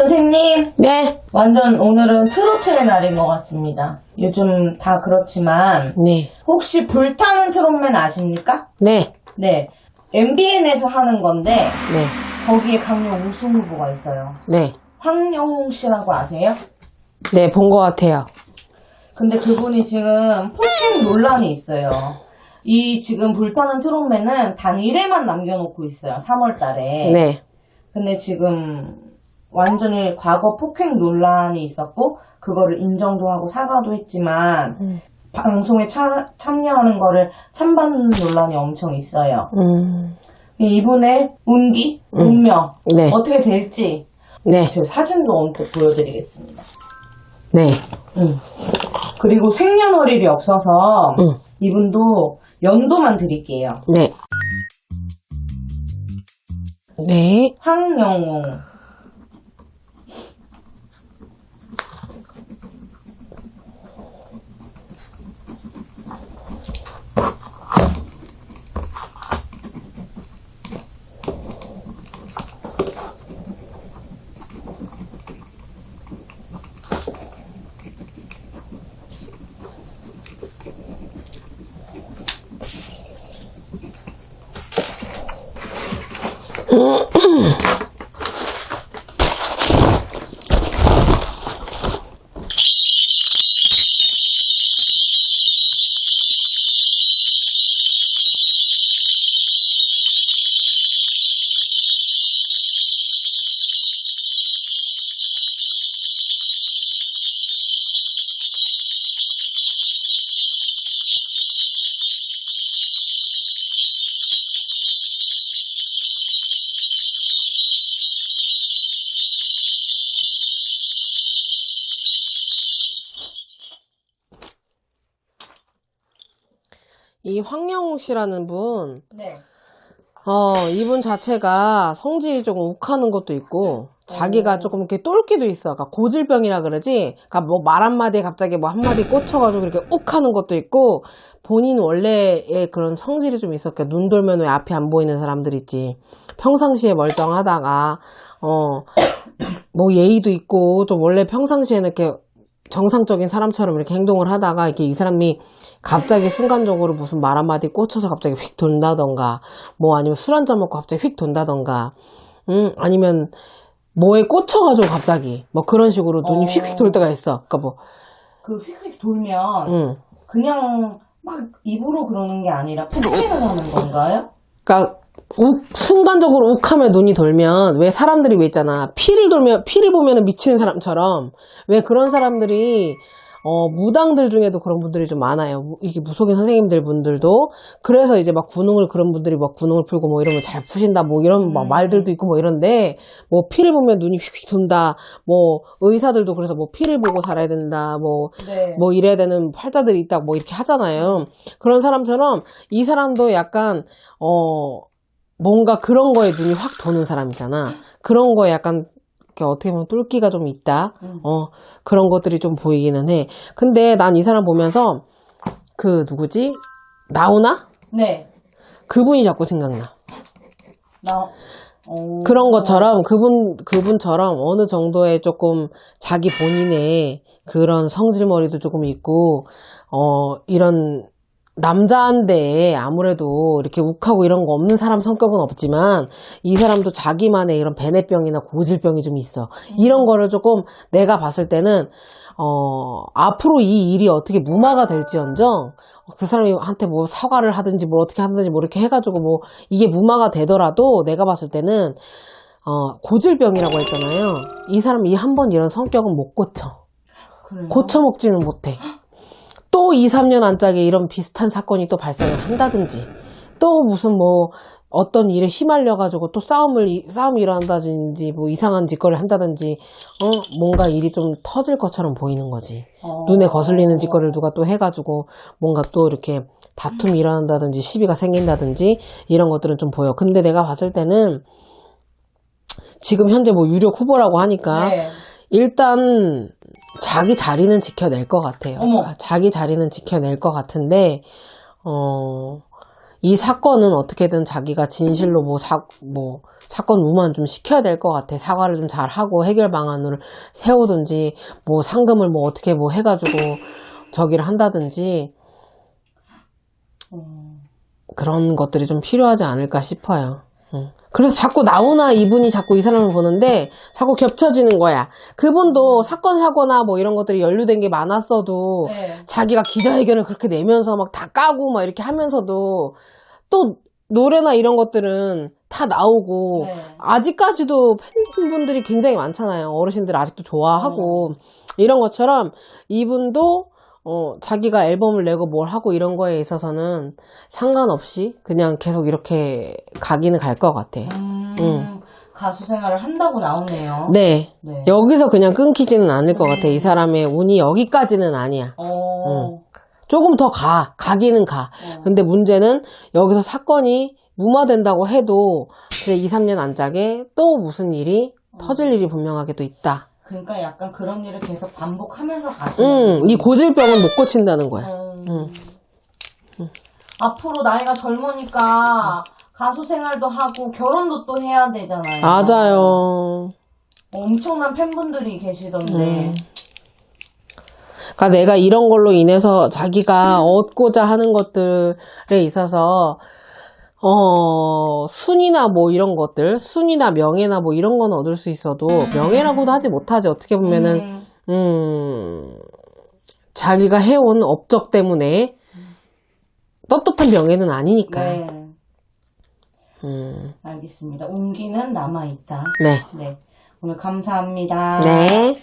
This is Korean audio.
선생님, 네, 완전 오늘은 트로트의 날인 것 같습니다. 요즘 다 그렇지만, 네, 혹시 불타는 트롯맨 아십니까? 네, 네. MBN에서 하는 건데, 네, 거기에 강력 우승 후보가 있어요. 네, 황영웅 씨라고 아세요? 네, 본 것 같아요. 근데 그분이 지금 폭행 논란이 있어요. 이 지금 불타는 트롯맨은 단 1회만 남겨놓고 있어요. 3월 달에. 네, 근데 지금 완전히 과거 폭행 논란이 있었고 그거를 인정도 하고 사과도 했지만 음. 방송에 차- 참여하는 거를 찬반 논란이 엄청 있어요. 음, 이분의 운기, 음. 운명 네, 어떻게 될지 네, 제 사진도 언뜻 보여드리겠습니다. 네, 음. 그리고 생년월일이 없어서 음. 이분도 연도만 드릴게요. 네, 네, 황영웅 Mm-hmm. 이 황영웅 씨라는 분, 네. 어, 이분 자체가 성질이 조금 욱하는 것도 있고, 자기가 오. 조금 이렇게 똘끼도 있어. 그러니까 고질병이라 그러지. 그러니까 뭐 말 한마디에 갑자기 뭐 한마디 꽂혀가지고 이렇게 욱 하는 것도 있고, 본인 원래의 그런 성질이 좀. 그러니까 눈 돌면 왜 앞이 안 보이는 사람들 있지. 평상시에 멀쩡하다가, 어, 뭐 예의도 있고, 좀 원래 평상시에는 이렇게 정상적인 사람처럼 이렇게 행동을 하다가 이렇게 이 사람이 갑자기 순간적으로 무슨 말 한마디 꽂혀서 갑자기 휙 돈다던가 뭐 아니면 술 한 잔 먹고 갑자기 휙 돈다던가 음 아니면 뭐에 꽂혀가지고 갑자기 뭐 그런 식으로 눈이 어. 휙휙 돌 때가 있어 그러니까 뭐 그 휙휙 돌면 음. 그냥 막 입으로 그러는 게 아니라 폭행을 하는 건가요? 그러니까 욱, 순간적으로 욱하면 눈이 돌면 왜 사람들이 왜 있잖아. 피를 돌면 피를 보면 미치는 사람처럼. 왜 그런 사람들이 어 무당들 중에도 그런 분들이 좀 많아요. 무- 이게 무속인 선생님들 분들도. 그래서 이제 막 군웅을 그런 분들이 막 군웅을 풀고 뭐 이러면 잘 푸신다. 뭐 이런 막 음. 말들도 있고 뭐 이런데 뭐 피를 보면 눈이 휙휙 돈다. 뭐 의사들도 그래서 뭐 피를 보고 살아야 된다. 뭐 네. 뭐 이래야 되는 팔자들이 있다. 뭐 이렇게 하잖아요. 그런 사람처럼 이 사람도 약간 어 뭔가 그런 거에 눈이 확 도는 사람이잖아. 그런 거에 약간 어떻게 보면 뚫기가 좀 있다. 음. 어 그런 것들이 좀 보이기는 해. 근데 난 이 사람 보면서 그 누구지 나오나 네. 그분이 자꾸 생각나. 나 오. 그런 것처럼 그분 그분처럼 어느 정도의 조금 자기 본인의 그런 성질머리도 조금 있고 어 이런 남자인데 아무래도 이렇게 욱하고 이런 거 없는 사람 성격은 없지만 이 사람도 자기만의 이런 베네병이나 고질병이 좀 있어. 이런 거를 조금 내가 봤을 때는 어 앞으로 이 일이 어떻게 무마가 될지언정 그 사람이 한테 뭐 사과를 하든지 뭐 어떻게 하든지 뭐 이렇게 해가지고 뭐 이게 무마가 되더라도 내가 봤을 때는 어 고질병이라고 했잖아요. 이 사람 이 한 번 이런 성격은 못 고쳐. 그래요? 고쳐먹지는 못해. 또 2, 3년 안짝에 이런 비슷한 사건이 또 발생을 한다든지, 또 무슨 뭐, 어떤 일에 휘말려 가지고 또 싸움을, 이- 싸움이 일어난다든지, 뭐 이상한 짓거리를 한다든지, 어, 뭔가 일이 좀 터질 것처럼 보이는 거지. 어. 눈에 거슬리는 짓거리를 누가 또 해가지고, 뭔가 또 이렇게 다툼이 일어난다든지, 시비가 생긴다든지, 이런 것들은 좀 보여. 근데 내가 봤을 때는, 지금 현재 뭐 유력 후보라고 하니까, 네. 일단 자기 자리는 지켜낼 것 같아요. 어머. 자기 자리는 지켜낼 것 같은데 어 이 사건은 어떻게든 자기가 진실로 뭐 사, 뭐, 사건 무만 좀 시켜야 될 것 같아. 사과를 좀 잘 하고 해결 방안을 세우든지, 뭐 상금을 뭐 어떻게 뭐 해가지고 저기를 한다든지, 어, 그런 것들이 좀 필요하지 않을까 싶어요. 응. 그래서 자꾸 나오나 이분이 자꾸 이 사람을 보는데 자꾸 겹쳐지는 거야. 그분도 사건 사고나 뭐 이런 것들이 연루된 게 많았어도 네. 자기가 기자회견을 그렇게 내면서 막 다 까고 막 이렇게 하면서도 또 노래나 이런 것들은 다 나오고 네. 아직까지도 팬분들이 굉장히 많잖아요. 어르신들 아직도 좋아하고 이런 것처럼 이분도 어, 자기가 앨범을 내고 뭘 하고 이런 거에 있어서는 상관없이 그냥 계속 이렇게 가기는 갈 것 같아. 음, 응. 가수 생활을 한다고 나오네요. 네. 네. 여기서 그냥 끊기지는 않을 것 같아. 이 사람의 운이 여기까지는 아니야. 어, 조금 더 가. 가기는 가. 어. 근데 문제는 여기서 사건이 무마된다고 해도 이제 2, 3년 안짝에 또 무슨 일이 터질 일이 분명하게 또 있다. 그러니까 약간 그런 일을 계속 반복하면서 가시는 음, 이 고질병은 못 고친다는 거야. 음. 앞으로 나이가 젊으니까 가수 생활도 하고 결혼도 또 해야 되잖아요. 맞아요. 엄청난 팬분들이 계시던데. 음. 그러니까 내가 이런 걸로 인해서 자기가 얻고자 하는 것들에 있어서 어, 순이나 뭐 이런 것들, 순이나 명예나 뭐 이런 건 얻을 수 있어도 명예라고도 하지 못하지. 어떻게 보면은 음, 음, 자기가 해온 업적 때문에 떳떳한 명예는 아니니까. 네, 음, 알겠습니다. 운기는 남아있다. 네. 네. 오늘 감사합니다. 네.